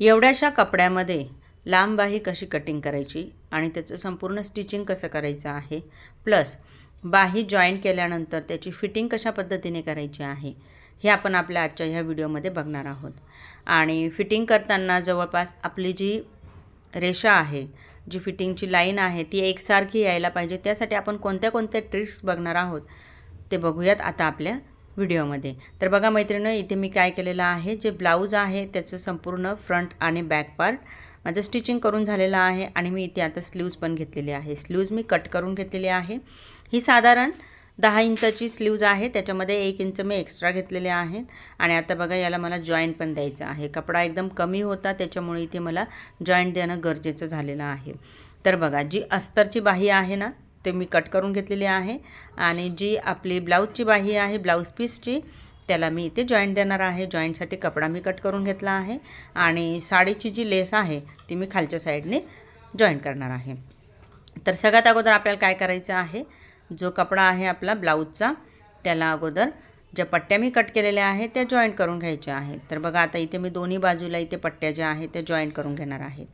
एवढ्याशा कपड्यामध्ये लांब बाही कशी कटिंग करायची आणि त्याचं संपूर्ण स्टिचिंग कसं करायचं आहे? प्लस बाही जॉईन केल्यानंतर त्याची फिटिंग कशा पद्धतीने करायची आहे? हे आपण आपल्या आजच्या ह्या व्हिडिओमध्ये बघणार आहोत. आणि फिटिंग करताना जवळपास आपली जी रेषा आहे जी फिटिंगची लाईन आहे ती एकसारखी यायला पाहिजे. त्यासाठी आपण कोणत्या कोणत्या ट्रिक्स बघणार आहोत ते बघूयात आता आपल्या व्हिडिओमध्ये. तर बघा मैत्रिणी इथे मी काय केलेलं आहे जे ब्लाऊज आहे त्याचं संपूर्ण फ्रंट आणि बॅक पार्ट माझं स्टिचिंग करून झालेलं आहे आणि मी इथे आता स्लीव्ज पण घेतलेली आहे. स्लीव्ज मी कट करून घेतलेली आहे. ही साधारण दहा इंचाची स्लीव्ज आहे त्याच्यामध्ये एक इंच मी एक्स्ट्रा घेतलेले आहेत. आणि आता बघा याला मला जॉईंट पण द्यायचं आहे. कपडा एकदम कमी होता त्याच्यामुळे इथे मला जॉईंट देणं गरजेचं झालेलं आहे. तर बघा जी अस्तरची बाही आहे ना ते मी कट करून घेतलेली आहे. आणि जी आपली ब्लाऊजची बाही आहे ब्लाऊज पीसची त्याला मी इथे जॉईंट देणार आहे. जॉईंटसाठी कपडा मी कट करून घेतला आहे. आणि साडीची जी लेस आहे ती मी खालच्या साईडने जॉईंट करणार आहे. तर सगळ्यात अगोदर आपल्याला काय करायचं आहे? जो कपडा आहे आपला ब्लाऊजचा त्याला अगोदर ज्या पट्ट्या मी कट केलेल्या आहेत त्या जॉईंट करून घ्यायच्या आहेत. तर बघा आता इथे मी दोन्ही बाजूला इथे पट्ट्या ज्या आहेत त्या जॉईंट करून घेणार आहेत.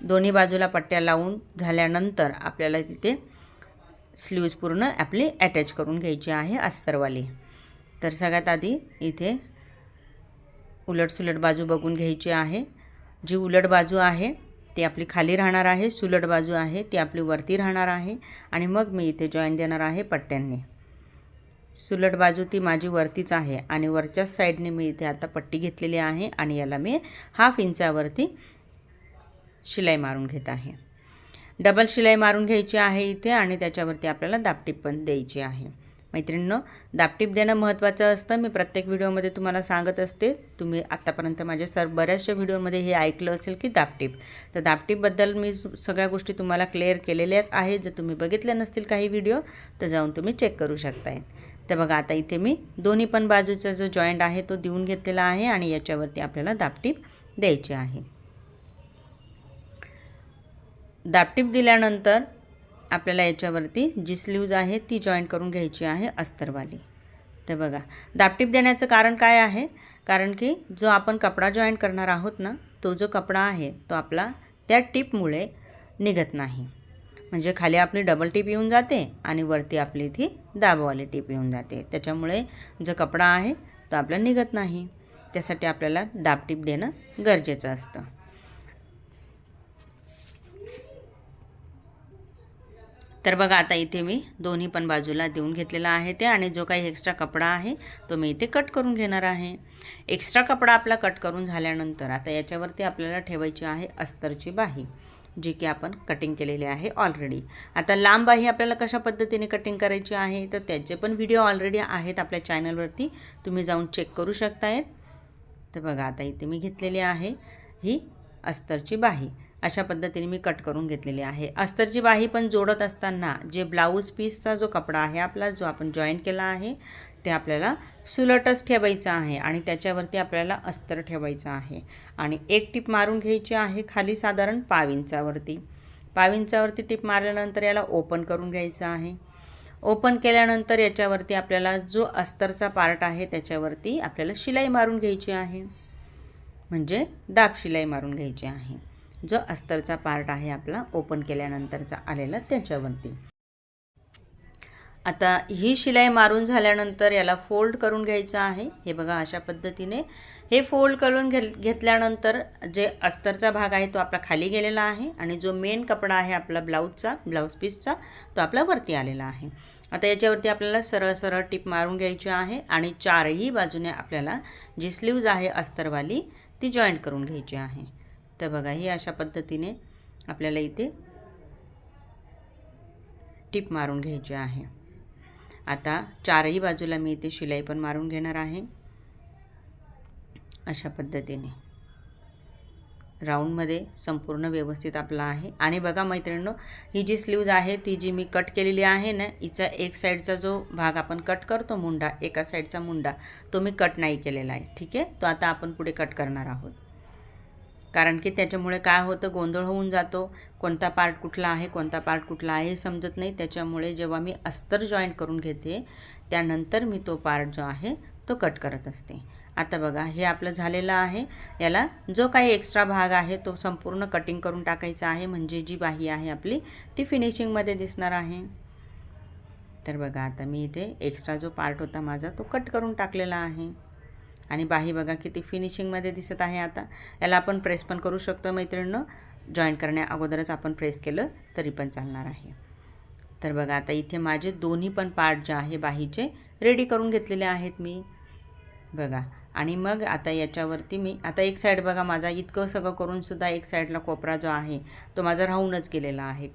दोन्ही बाजूला पट्ट्या लावून झाल्यानंतर आपल्याला तिथे स्लीव्ज पूर्ण आपली अटॅच करून घ्यायची आहे अस्तरवाली. तर सगळ्यात आधी इथे उलटसुलट बाजू बघून घ्यायची आहे. जी उलट बाजू आहे ती आपली खाली राहणार आहे. सुलट बाजू आहे ती आपली वरती राहणार आहे. आणि मग मी इथे जॉईन देणार आहे पट्ट्यांनी. सुलट बाजू ती माझी वरतीच आहे आणि वरच्याच साईडने मी इथे आता पट्टी घेतलेली आहे आणि याला मी हाफ इंचावरती शिलाई मारून घेत आहे. डबल शिलाई मारून घ्यायची आहे इथे आणि त्याच्यावरती आपल्याला दापटीप पण द्यायची आहे. मैत्रिणींनो दापटीप देणं महत्त्वाचं असतं. मी प्रत्येक व्हिडिओमध्ये तुम्हाला सांगत असते. तुम्ही आत्तापर्यंत माझ्या सर बऱ्याचशा व्हिडिओमध्ये हे ऐकलं असेल की दापटीप. तर दापटीपबद्दल मी सगळ्या गोष्टी तुम्हाला क्लिअर केलेल्याच आहेत. जर तुम्ही बघितल्या नसतील काही व्हिडिओ तर जाऊन तुम्ही चेक करू शकताय. तर बघा आता इथे मी दोन्ही पण बाजूचा जो जॉईंट आहे तो देऊन घेतलेला आहे आणि याच्यावरती आपल्याला दापटीप द्यायची आहे. दापटीप दिल्यानंतर आपल्याला याच्यावरती जी स्लीव्ज आहे ती जॉईंट करून घ्यायची आहे अस्तरवाली. तर बघा दापटीप देण्याचं कारण काय आहे? कारण की जो आपण कपडा जॉईंट करणार आहोत ना तो जो कपडा आहे तो आपला त्या टिपमुळे निघत नाही. म्हणजे खाली आपली डबल टीप येऊन जाते आणि वरती आपली ती दाबवाली टीप येऊन जाते. त्याच्यामुळे जो कपडा आहे तो आपला निघत नाही. त्यासाठी आपल्याला दाबटीप देणं गरजेचं असतं. तर बघा आता इथे मी दोन्ही पण बाजूला देऊन घेतलेला आहे ते आणि जो काही एक्स्ट्रा कपडा आहे तो मी इथे कट करून घेणार आहे. एक्स्ट्रा कपडा आपला कट करून झाल्यानंतर आता याच्यावरती आपल्याला ठेवायची आहे अस्तरची बाही जी की आपण कटिंग केलेली आहे ऑलरेडी आता लांब बाही आपल्याला कशा पद्धतीने कटिंग करायची आहे तर त्याचे पण व्हिडिओ ऑलरेडी आहेत आपल्या चॅनलवरती तुम्ही जाऊन चेक करू शकतायत. तर बघा आता इथे मी घेतलेली आहे ही अस्तरची बाही. अशा पद्धतीने मी कट करून घेतलेली आहे. अस्तरची बाही पण जोडत असताना जे ब्लाऊज पीसचा जो कपडा आहे आपला जो आपण जॉईंट केला आहे ते आपल्याला सुलटच ठेवायचं आहे आणि त्याच्यावरती आपल्याला अस्तर ठेवायचं आहे. आणि एक टीप मारून घ्यायची आहे खाली साधारण पाव इंचावरती. पाव इंचावरती टीप मारल्यानंतर याला ओपन करून घ्यायचं आहे. ओपन केल्यानंतर याच्यावरती आपल्याला जो अस्तरचा पार्ट आहे त्याच्यावरती आपल्याला शिलाई मारून घ्यायची आहे. म्हणजे दाब शिलाई मारून घ्यायची आहे. जो अस्तरचा पार्ट आहे आपला ओपन केल्यानंतरचा आलेला त्याच्यावरती. आता ही शिलाई मारून झाल्यानंतर याला फोल्ड करून घ्यायचं आहे. हे बघा अशा पद्धतीने हे फोल्ड करून घे घेतल्यानंतर जे अस्तरचा भाग आहे तो आपला खाली गेलेला आहे आणि जो मेन कपडा आहे आपला ब्लाऊजचा ब्लाऊज पीसचा तो आपला वरती आलेला आहे. आता याच्यावरती आपल्याला सरळ सरळ टिप मारून घ्यायची आहे आणि चारही बाजूने आपल्याला जी स्लीव्ज आहे अस्तरवाली ती जॉईंट करून घ्यायची आहे. तर बघा ही अशा पद्धतीने आपल्याला इथे टिप मारून घ्यायची आहे. आता चारही बाजूला मी इथे शिलाई पण मारून घेणार आहे. अशा पद्धतीने. राऊंडमध्ये संपूर्ण व्यवस्थित आपला आहे. आणि बघा मैत्रिणींनो ही जी स्लीव्ज आहे ती जी मी कट केलेली आहे ना हिचा एक साईडचा जो भाग आपण कट करतो मुंडा एका साईडचा मुंडा तो मी कट नाही केलेला आहे. ठीक आहे? तो आता आपण पुढे कट करणार आहोत. कारण की त्याच्यामुळे काय होतं गोंधळ होऊन जातो. कोणता पार्ट कुठला आहे कोणता पार्ट कुठला आहे हे समजत नाही. त्याच्यामुळे जेव्हा मी अस्तर जॉईंट करून घेते त्यानंतर मी तो पार्ट जो आहे तो कट करत असते. आता बघा हे आपलं झालेलं आहे. याला जो काही एक्स्ट्रा भाग आहे तो संपूर्ण कटिंग करून टाकायचा आहे. म्हणजे जी बाही आहे आपली ती फिनिशिंगमध्ये दिसणार आहे. तर बघा आता मी इथे एक्स्ट्रा जो पार्ट होता माझा तो कट करून टाकलेला आहे. आणि बाही बघा किती फिनिशिंगमध्ये दिसत आहे आता. याला आपण प्रेस पण करू शकतो मैत्रिणीनं. जॉईन करण्या अगोदरच आपण प्रेस केलं तरी पण चालणार आहे. तर बघा आता इथे माझे दोन्ही पण पार्ट जे आहे बाहीचे रेडी करून घेतलेले आहेत मी. बघा. आणि मग आता याच्यावरती मी आता एक साईड बघा माझा इतकं सगळं करूनसुद्धा एक साईडला कोपरा जो आहे तो माझा राहूनच गेलेला आहे.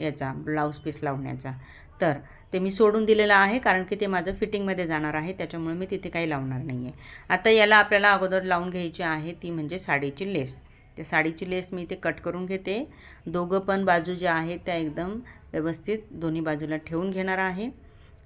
याचा ब्लाऊज पीस लावण्याचा. तर ते मी सोडून दिलेलं आहे कारण की ते माझं फिटिंगमध्ये जाणार आहे त्याच्यामुळे मी तिथे काही लावणार नाही आहे आता याला आपल्याला अगोदर लावून घ्यायची आहे ती म्हणजे साडीची लेस त्या साडीची लेस मी इथे कट करून घेते. दोघं पण बाजू ज्या आहेत त्या एकदम व्यवस्थित दोन्ही बाजूला ठेवून घेणार आहे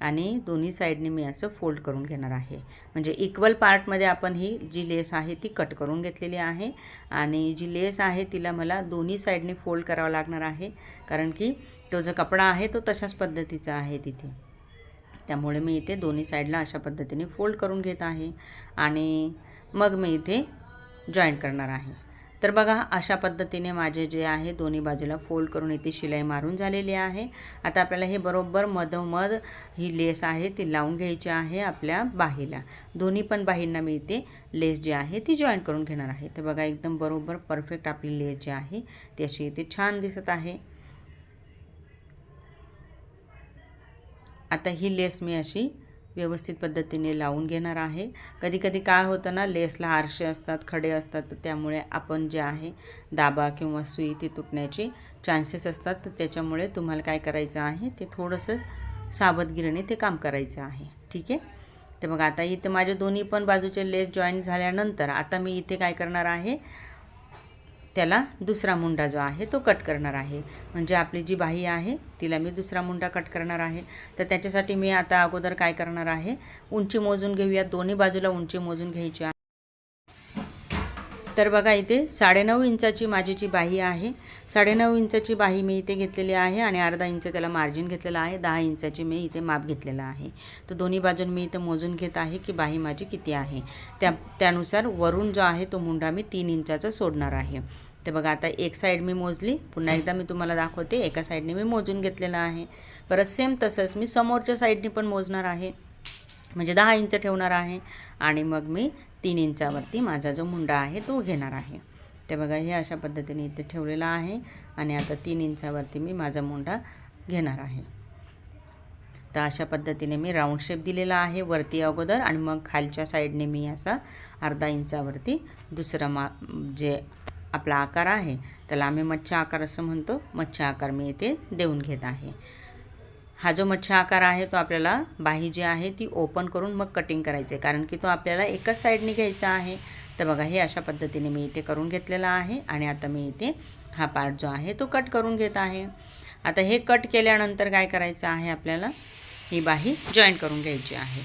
आणि दोन्ही साईडने मी असं फोल्ड करून घेणार आहे. म्हणजे इक्वल पार्टमध्ये आपण ही जी लेस आहे ती कट करून घेतलेली आहे आणि जी लेस आहे तिला मला दोन्ही साईडने फोल्ड करावं लागणार आहे कारण की तो जो कपडा आहे तो तशाच पद्धतीचा आहे तिथे. त्यामुळे मी इथे दोन्ही साईडला अशा पद्धतीने फोल्ड करून घेत आहे आणि मग मी इथे जॉईन करणार आहे. तर बघा अशा पद्धतीने माझे जे आहे दोन्ही बाजूला फोल्ड करून इथे शिलाई मारून झालेली आहे. आता आपल्याला हे बरोबर मधोमध ही लेस आहे ती लावून घ्यायची आहे आपल्या बाहीला. दोन्ही पण बाहींना मी इथे लेस जी आहे ती जॉईन करून घेणार आहे. तर बघा एकदम बरोबर परफेक्ट आपली लेस जी आहे ती अशी इथे छान दिसत आहे. आता ही लेस मी अशी व्यवस्थित पद्धतीने लावून घेणार आहे. कधी कधी काय होतं ना लेसला आरसे असतात खडे असतात तर त्यामुळे आपण जे आहे दाबा किंवा सुई ती तुटण्याची चान्सेस असतात. तर त्याच्यामुळे तुम्हाला काय करायचं आहे ते थोडंसं सावधगिरीने ते काम करायचं आहे. ठीक आहे? तर मग आता इथे माझे दोन्ही पण बाजूचे लेस जॉईन झाल्यानंतर आता मी इथे काय करणार आहे त्याला दुसरा मुंडा जो आहे तो कट करणार आहे. म्हणजे आपली जी बाही आहे तिला मी दुसरा मुंडा कट करणार आहे. तर त्याच्यासाठी मी आता अगोदर काय करणार आहे? उंची मोजून घेऊया. दोन्ही बाजूला उंची मोजून घ्यायची तर बघा इथे साडेनऊ इंचाची माझी जी बाही आहे साडेनऊ इंचाची बाही मी इथे घेतलेली आहे आणि अर्धा इंच त्याला मार्जिन घेतलेलं आहे दहा इंचाची मी इथे माप घेतलेलं आहे. तर दोन्ही बाजून मी इथे मोजून घेत आहे की बाही माझी किती आहे. त्या त्यानुसार वरून जो आहे तो मुंडा मी तीन इंचाचा सोडणार आहे. तर बघा आता एक साईड मी मोजली पुन्हा एकदा मी तुम्हाला दाखवते एका साईडने मी मोजून घेतलेलं आहे. परत सेम तसंच मी समोरच्या साईडने पण मोजणार आहे. म्हणजे दहा इंच ठेवणार आहे आणि मग मी तीन इंचावरती माझा जो मुंडा आहे तो घेणार आहे. ते बघा हे अशा पद्धतीने इथे ठेवलेला आहे आणि आता तीन इंचावरती मी माझा मुंडा घेणार आहे. तर अशा पद्धतीने मी राऊंड शेप दिलेला आहे वरती अगोदर आणि मग खालच्या साईडने मी असा अर्धा इंचावरती दुसरा मा जे आपला आकार आहे त्याला आम्ही मच्छा आकार असं म्हणतो. मच्छा आकार मी इथे देऊन घेत आहे. हा जो मच्छा आकार आहे तो आपल्याला बाही जी आहे ती ओपन करून मग कटिंग करायचे कारण की तो आपल्याला एकाच साईडने घ्यायचा आहे. तर बघा हे अशा पद्धतीने मी इथे करून घेतलेला आहे आणि आता मी इथे हा पार्ट जो आहे तो कट करून घेत आहे. आता हे कट केल्यानंतर काय करायचं आहे आपल्याला? ही बाही जॉईन करून घ्यायची आहे.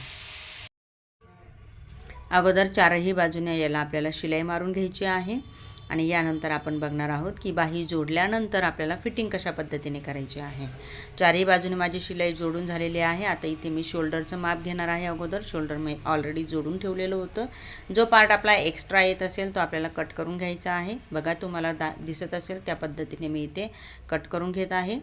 अगोदर चारही बाजूने याला आपल्याला शिलाई मारून घ्यायची आहे. आणि यानंतर आपण बघणार आहोत की बाही जोडल्यानंतर आपल्याला फिटिंग कशा पद्धतीने करायची आहे. चारही बाजूने माझी शिलाई जोडून झालेली आहे. आता इथे मी शोल्डरचं माप घेणार आहे अगोदर. शोल्डर मी ऑलरेडी जोडून ठेवलेलं होतं. जो पार्ट आपला एक्स्ट्रा येत असेल तो आपल्याला कट करून घ्यायचा आहे. बघा तुम्हाला दा दिसत असेल त्या पद्धतीने मी इथे कट करून घेत आहे.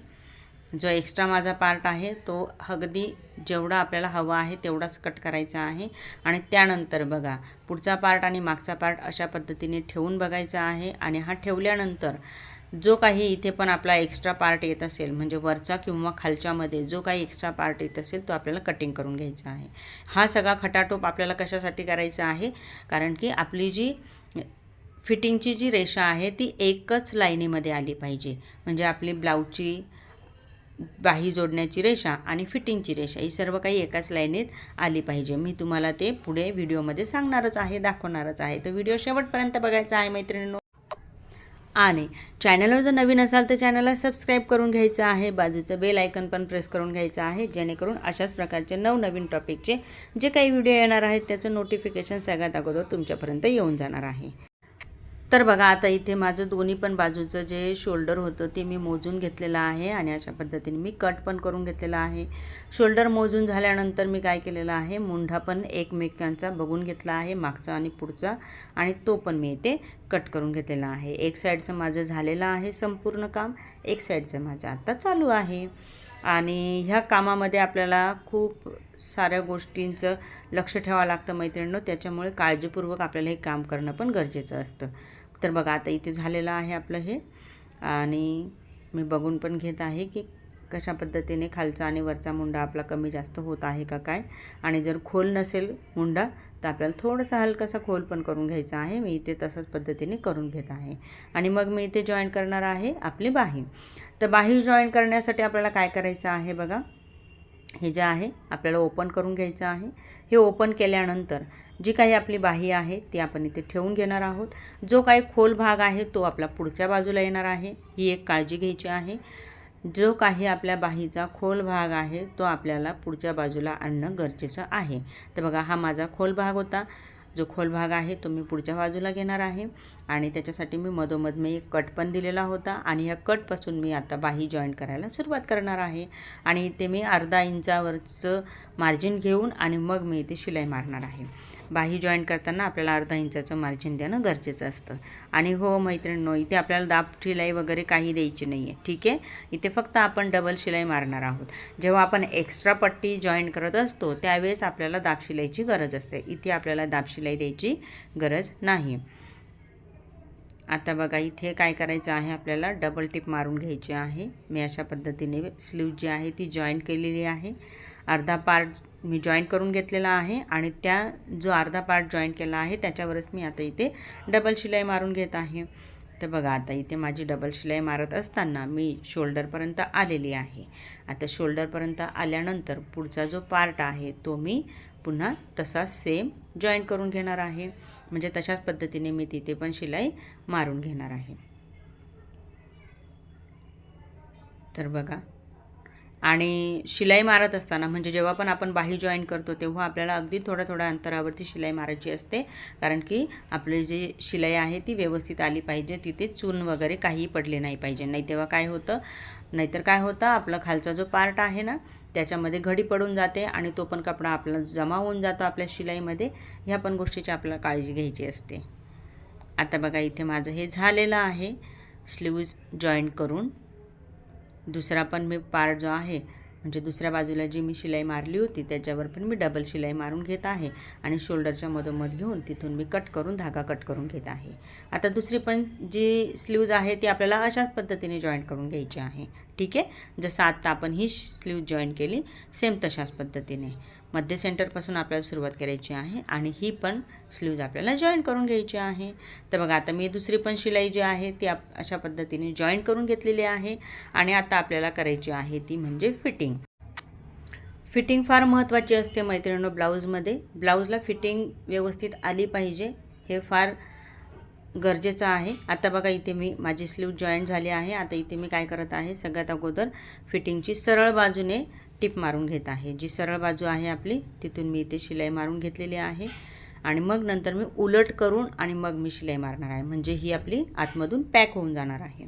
जो एक्स्ट्रा माझा पार्ट आहे तो अगदी जेवढा आपल्याला हवा आहे तेवढाच कट करायचा आहे. आणि त्यानंतर बघा पुढचा पार्ट आणि मागचा पार्ट अशा पद्धतीने ठेवून बघायचा आहे. आणि हा ठेवल्यानंतर जो काही इथे पण आपला एक्स्ट्रा पार्ट येत असेल म्हणजे वरचा किंवा खालच्यामध्ये जो काही एक्स्ट्रा पार्ट येत असेल तो आपल्याला कटिंग करून घ्यायचा आहे. हा सगळा खटाटोप आपल्याला कशासाठी करायचा आहे? कारण की आपली जी फिटिंगची जी रेषा आहे ती एकच लाईनीमध्ये आली पाहिजे. म्हणजे आपली ब्लाऊजची बाही जोडण्याची रेषा आणि फिटिंगची रेषा ही सर्व काही एकाच लाईनीत आली पाहिजे. मी तुम्हाला ते पुढे व्हिडिओमध्ये सांगणारच आहे दाखवणारच आहे. तर व्हिडिओ शेवटपर्यंत बघायचा आहे मैत्रिणींनो. आणि चॅनलवर जर नवीन असाल तर चॅनलला सबस्क्राईब करून घ्यायचं आहे. बाजूचं बेल आयकन पण प्रेस करून घ्यायचं आहे जेणेकरून अशाच प्रकारचे नवनवीन टॉपिकचे जे काही व्हिडिओ येणार आहेत त्याचं नोटिफिकेशन सगळ्यात अगोदर तुमच्यापर्यंत येऊन जाणार आहे. तर बघा आता इथे माझं दोन्ही पण बाजूचं जे शोल्डर होतं ते मी मोजून घेतलेलं आहे आणि अशा पद्धतीने मी कट पण करून घेतलेला आहे. शोल्डर मोजून झाल्यानंतर मी काय केलेलं आहे मुंढा पण एकमेकांचा बघून घेतला आहे मागचा आणि पुढचा आणि तो पण मी इथे कट करून घेतलेला आहे. एक साईडचं माझं झालेलं आहे संपूर्ण काम एक साईडचं माझं आत्ता चालू आहे. आणि ह्या कामामध्ये आपल्याला खूप साऱ्या गोष्टींचं लक्ष ठेवावं लागतं मैत्रिणीनं त्याच्यामुळे काळजीपूर्वक आपल्याला हे काम करणं पण गरजेचं असतं. तर बघा आता इथे झालेलं आहे आपलं हे. आणि मी बघून पण घेत आहे की कशा पद्धतीने खालचा आणि वरचा मुंडा आपला कमी जास्त होत आहे का काय. आणि जर खोल नसेल मुंडा तर आपल्याला थोडासा हलकासा खोल पण करून घ्यायचा आहे. मी इथे तसंच पद्धतीने करून घेत आहे. आणि मग मी इथे जॉईन करणार आहे आपली बाही तर बाही जॉईन करण्यासाठी आपल्याला काय करायचं आहे बघा. हे जे आहे आपल्याला ओपन करून घ्यायचं आहे. हे ओपन केल्यानंतर जी काही आपली बाही आहे ती आपण इथे ठेवून घेणार आहोत. जो काही खोल भाग आहे तो आपला पुढच्या बाजूला येणार आहे. ही एक काळजी घ्यायची आहे. जो काही आपल्या बाहीचा खोल भाग आहे तो आपल्याला पुढच्या बाजूला आणणं गरजेचं आहे. तर बघा हा माझा खोल भाग होता. जो खोल भाग आहे तो मी पुढच्या बाजूला घेणार आहे. आणि त्याच्यासाठी मी मधोमध मी एक कट पण दिलेला होता. आणि ह्या कटपासून मी आता बाही जॉईन करायला सुरुवात करणार आहे. आणि ते मी अर्धा इंचावरचं मार्जिन घेऊन आणि मग मी इथे शिलाई मारणार आहे. बाही जॉईन करताना आपल्याला अर्धा इंचाचं मार्जिन देणं गरजेचं असतं. आणि हो मैत्रिणींनो इथे आपल्याला दाब शिलाई वगैरे काही द्यायची नाही आहे ठीक आहे? इथे फक्त आपण डबल शिलाई मारणार आहोत. जेव्हा आपण एक्स्ट्रा पट्टी जॉईंट करत असतो त्यावेळेस आपल्याला दाब शिलाईची गरज असते. इथे आपल्याला दाब शिलाई द्यायची गरज नाही. आता बघा इथे काय करायचं आहे? आपल्याला डबल टिप मारून घ्यायची आहे. मी अशा पद्धतीने स्लीव जी आहे ती जॉईन केलेली आहे. अर्धा पार्ट मी जॉईन करून घेतलेला आहे आणि त्या जो अर्धा पार्ट जॉईन केला आहे त्याच्यावरच मी आता इथे डबल शिलाई मारून घेत आहे. तर बघा आता इथे माझी डबल शिलाई मारत असताना मी शोल्डरपर्यंत आलेली आहे. आता शोल्डरपर्यंत आल्यानंतर पुढचा जो पार्ट आहे तो मी पुन्हा तसा सेम जॉईन करून घेणार आहे. म्हणजे तशाच पद्धतीने मी तिथे पण शिलाई मारून घेणार आहे. तर बघा आणि शिलाई मारत असताना म्हणजे जेव्हा पण आपण बाही जॉईन करतो तेव्हा आपल्याला अगदी थोड्या थोड्या अंतरावरती शिलाई मारायची असते. कारण की आपली जी शिलाई आहे ती व्यवस्थित आली पाहिजे. तिथे चून वगैरे काही पडले नाही पाहिजे. नाही तेव्हा काय होतं? नाहीतर काय होतं? आपला खालचा जो पार्ट आहे ना त्याच्यामध्ये घडी पडून जाते आणि तो पण कपडा आपला जमा होऊन जातो आपल्या शिलाईमध्ये. ह्या पण गोष्टीची आपल्याला काळजी घ्यायची असते. आता बघा इथे माझं हे झालेलं आहे. स्लीव्ज जॉईंट करून. दुसरा पण मी पार्ट जो आहे म्हणजे दुसऱ्या बाजूला जी मी शिलाई मारली होती त्याच्यावर पण मी डबल शिलाई मारून घेत आहे. आणि शोल्डरच्या मधोमध घेऊन तिथून मी कट करून धागा कट करून घेत आहे. आता दुसरी पण जी स्लीव्ज आहे ती आपल्याला अशाच पद्धतीने जॉईंट करून घ्यायची आहे. ठीक आहे? जसं आत्ता आपण ही स्लीव जॉईन केली सेम तशाच पद्धतीने. मध्य सेंटरपासून आपल्याला सुरुवात करायची आहे आणि ही पण स्लीव्ज आपल्याला जॉईन करून घ्यायची आहे. तर बघा आता मी दुसरी पण शिलाई जी आहे ती आप अशा पद्धतीने जॉईन करून घेतलेली आहे आणि आता आपल्याला करायची आहे ती म्हणजे फिटिंग फिटिंग फार महत्त्वाची असते मैत्रिणींनो ब्लाऊजमध्ये. ब्लाऊजला फिटिंग व्यवस्थित आली पाहिजे हे फार गरजेचं आहे. आता बघा इथे मी माझी स्लीव जॉईंट झाली आहे. आता इथे मी काय करत आहे सगळ्यात अगोदर फिटिंगची सरळ बाजूने टिप मारून घेत आहे. जी सरळ बाजू आहे आपली तिथून मी इथे शिलाई मारून घेतलेली आहे. आणि मग नंतर मी उलट करून आणि मग मी शिलाई मारणार आहे. म्हणजे ही आपली आतमधून पॅक होऊन जाणार आहे.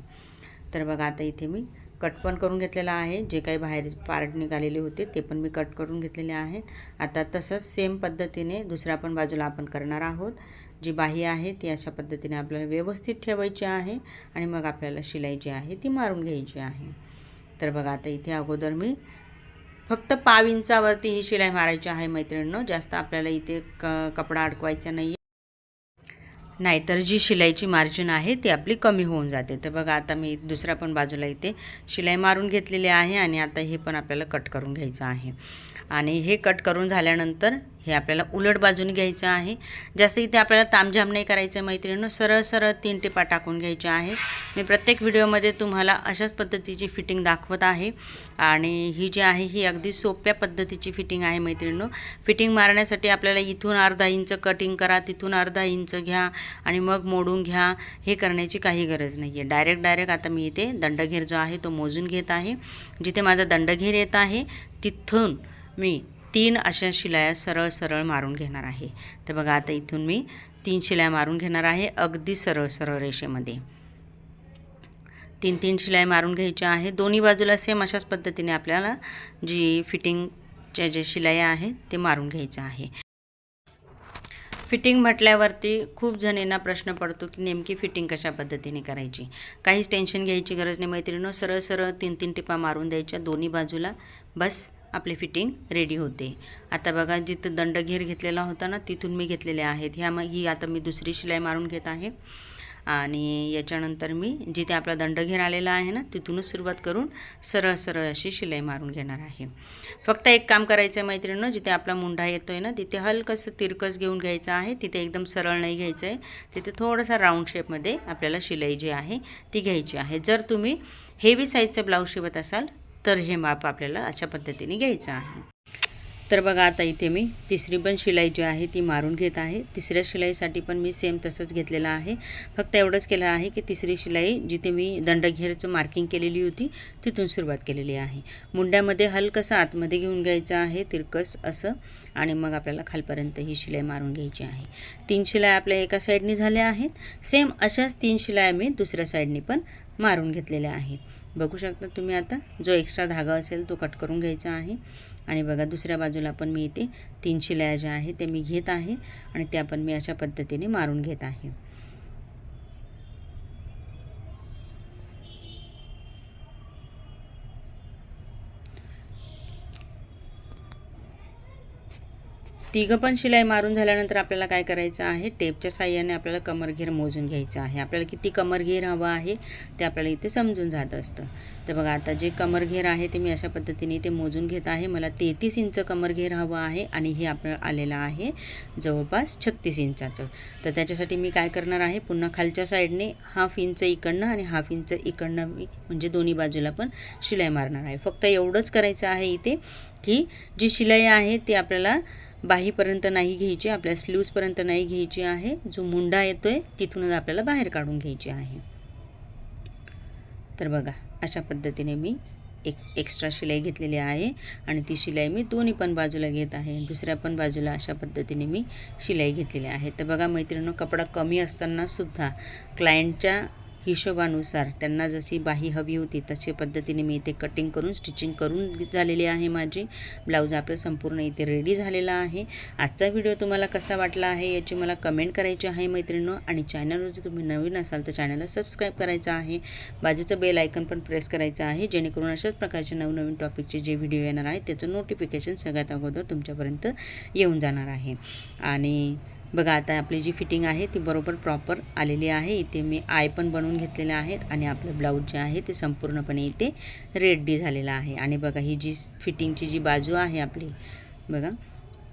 तर बघा आता इथे मी कट पण करून घेतलेला आहे. जे काही बाहेर पार्ट निघालेले होते ते पण मी कट करून घेतलेले आहेत. आता तसंच सेम पद्धतीने दुसऱ्या पण बाजूला आपण करणार आहोत. जी बाही आहे ती अशा पद्धतीने आपल्याला व्यवस्थित ठेवायची आहे आणि मग आपल्याला शिलाई जी आहे ती मारून घ्यायची आहे. तर बघा आता इथे अगोदर मी फक्त पाव इंचावरती ही शिलाई मारायची आहे मैत्रिणीनं. जास्त आपल्याला इथे क कपडा अडकवायचा नाही नाहीतर जी शिलाईची मार्जिन आहे ती आपली कमी होऊन जाते. तर बघा आता मी दुसऱ्या पण बाजूला इथे शिलाई मारून घेतलेली आहे आणि आता हे पण आपल्याला कट करून घ्यायचं आहे. आणि हे कट करून झाल्यानंतर हे आपल्याला उलट बाजूने घ्यायचं आहे. जास्त इथे आपल्याला तामझाम नाही करायचं आहे मैत्रिणीनं. सरळ सरळ तीन टिपा टाकून घ्यायच्या आहे मी प्रत्येक व्हिडिओमध्ये तुम्हाला अशाच पद्धतीची फिटिंग दाखवत आहे. आणि ही जी आहे ही अगदी सोप्या पद्धतीची फिटिंग आहे मैत्रिणीनं. फिटिंग मारण्यासाठी आपल्याला इथून अर्धा इंच कटिंग करा तिथून अर्धा इंच घ्या आणि मग मोडून घ्या. हे करण्याची काही गरज नाही आहे डायरेक्ट डायरेक्ट आता मी इथे दंडघेर जो आहे तो मोजून घेत आहे. जिथे माझा दंडघेर येत आहे तिथून मी तीन अशा शिलाया सरळ सरळ मारून घेणार आहे. तर बघा आता इथून मी तीन शिलाया मारून घेणार आहे अगदी सरळ सरळ रेषेमध्ये. तीन तीन शिलाई मारून घ्यायच्या आहे दोन्ही बाजूला सेम अशाच पद्धतीने आपल्याला जी फिटिंगच्या जे शिलाया आहे ते मारून घ्यायचं आहे. फिटिंग म्हटल्यावरती खूप जणींना प्रश्न पडतो की नेमकी फिटिंग कशा पद्धतीने करायची? काहीच टेन्शन घ्यायची गरज नाही मैत्रिणीनं. सरळ सरळ तीन तीन टिपा मारून द्यायच्या दोन्ही बाजूला. बस. आपली फिटिंग रेडी होते. आता बघा जिथं दंडघेर घेतलेला होता ना तिथून मी घेतलेले आहेत. ह्या मग ही आता मी दुसरी शिलाई मारून घेत आहे. आणि याच्यानंतर मी जिथे आपला दंडघेर आलेला आहे ना तिथूनच सुरुवात करून सरळ सरळ अशी शिलाई मारून घेणार आहे. फक्त एक काम करायचं आहे मैत्रिणीनं जिथे आपला मुंढा येतो आहे ना तिथे हलकंसं तिरकस घेऊन घ्यायचं आहे. तिथे एकदम सरळ नाही घ्यायचं आहे तिथे थोडासा राऊंड शेपमध्ये आपल्याला शिलाई जी आहे ती घ्यायची आहे. जर तुम्ही हेवी साईजचं ब्लाऊज शिवत असाल तर हे माप आपल्याला अशा पद्धतीने घ्यायचं आहे. तर बघा आता इथे मी तिसरी पण शिलाई जी आहे ती मारून घेत आहे. तिसऱ्या शिलाईसाठी पण मी सेम तसंच घेतलेलं आहे. फक्त एवढंच केलं आहे की तिसरी शिलाई जिथे मी दंडघेरचं मार्किंग केलेली होती तिथून सुरुवात केलेली आहे. मुंड्यामध्ये हलकसं आतमध्ये घेऊन घ्यायचं आहे तिरकस असं. आणि मग आपल्याला खालपर्यंत ही शिलाई मारून घ्यायची आहे. तीन शिलाई आपल्या एका साईडने झाल्या आहेत. सेम अशाच तीन शिलाई मी दुसऱ्या साईडने पण मारून घेतलेल्या आहेत. बघू शकता तुम्ही आता जो एक्स्ट्रा धागा असेल तो कट करून घ्यायचा आहे. आणि बघा दुसऱ्या बाजूला पण मी इथे तीन शिलाया ज्या आहेत ते मी घेत आहे आणि त्या पण मी अशा पद्धतीने मारून घेत आहे. तिघं पण शिलाई मारून झाल्यानंतर आपल्याला काय करायचं आहे? टेपच्या साह्याने आपल्याला कमरघेर मोजून घ्यायचं आहे. आपल्याला किती कमरघेर हवं आहे ते आपल्याला इथे समजून जात असतं. तर बघा आता जे कमरघेर आहे ते मी अशा पद्धतीने इथे मोजून घेत आहे. मला तेहतीस इंच कमरघेर हवं आहे आणि हे आपलं आलेलं आहे जवळपास छत्तीस इंचाचं. तर त्याच्यासाठी मी काय करणार आहे? पुन्हा खालच्या साईडने हाफ इंच इकडनं आणि हाफ इंच इकडनं मी म्हणजे दोन्ही बाजूला पण शिलाई मारणार आहे. फक्त एवढंच करायचं आहे इथे की जी शिलाई आहे ती आपल्याला बाहीपर्यंत नाही घ्यायची आपल्या स्लीव्सपर्यंत नाही घ्यायची आहे. जो मुंडा येतो आहे तिथूनच आपल्याला बाहेर काढून घ्यायची आहे. तर बघा अशा पद्धतीने मी एक एक्स्ट्रा शिलाई घेतलेली आहे आणि ती शिलाई मी दोन्ही पण बाजूला घेत आहे. दुसऱ्या पण बाजूला अशा पद्धतीने मी शिलाई घेतलेली आहे. तर बघा मैत्रिणीनं कपडा कमी असतानासुद्धा क्लायंटच्या हिशोबानुसार. त्यांना जशी बाही हवी होती तशी पद्धतीने मी इथे कटिंग करून स्टिचिंग करून झालेली आहे माझी. ब्लाऊज आपलं संपूर्ण इथे रेडी झालेला आहे. आजचा व्हिडिओ तुम्हाला कसा वाटला आहे याची मला कमेंट करायची आहे मैत्रिणीनं. आणि चॅनलवर जर तुम्ही नवीन असाल तर चॅनलला सबस्क्राईब करायचं आहे. बाजूचं बेल आयकन पण प्रेस करायचं आहे जेणेकरून अशाच प्रकारचे नवनवीन टॉपिकचे जे व्हिडिओ येणार आहेत त्याचं नोटिफिकेशन सगळ्यात अगोदर तुमच्यापर्यंत येऊन जाणार आहे. आणि बघा आता आपली जी फिटिंग आहे ती बरोबर प्रॉपर आलेली आहे. इथे मी आय पण बनवून घेतलेले आहेत आणि आपलं ब्लाऊज जे आहे ते संपूर्णपणे इथे रेडी झालेलं आहे. आणि बघा ही जी फिटिंगची जी बाजू आहे आपली बघा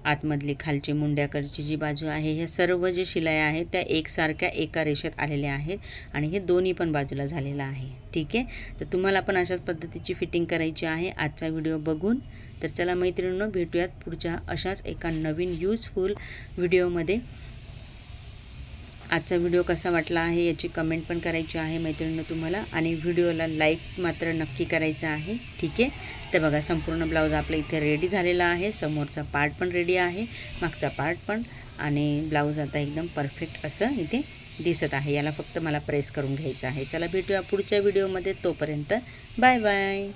आतमधली खालची मुंड्याकडची जी बाजू आहे ह्या सर्व जे शिलाई आहेत त्या एकसारख्या एका रेषेत आलेल्या आहेत आणि हे दोन्ही पण बाजूला झालेलं आहे. ठीक आहे? तर तुम्हाला पण अशाच पद्धतीची फिटिंग करायची आहे. आजचा व्हिडिओ बघून तर चला मैत्रिणींनो भेटूयात पुढच्या अशाच एका नवीन यूजफुल व्हिडिओमध्ये आजचा व्हिडिओ कसा वाटला आहे याची कमेंट पण करायची आहे मैत्रिणीनं तुम्हाला. आणि व्हिडिओला लाईक मात्र नक्की करायचं आहे. ठीक आहे? तर बघा संपूर्ण ब्लाऊज आपलं इथे रेडी झालेला आहे. समोरचा पार्ट पण रेडी आहे. मागचा पार्ट पण. आणि ब्लाऊज आता एकदम परफेक्ट असं इथे दिसत आहे. याला फक्त मला प्रेस करून घ्यायचं आहे. चला भेटूया पुढच्या व्हिडिओमध्ये तोपर्यंत बाय बाय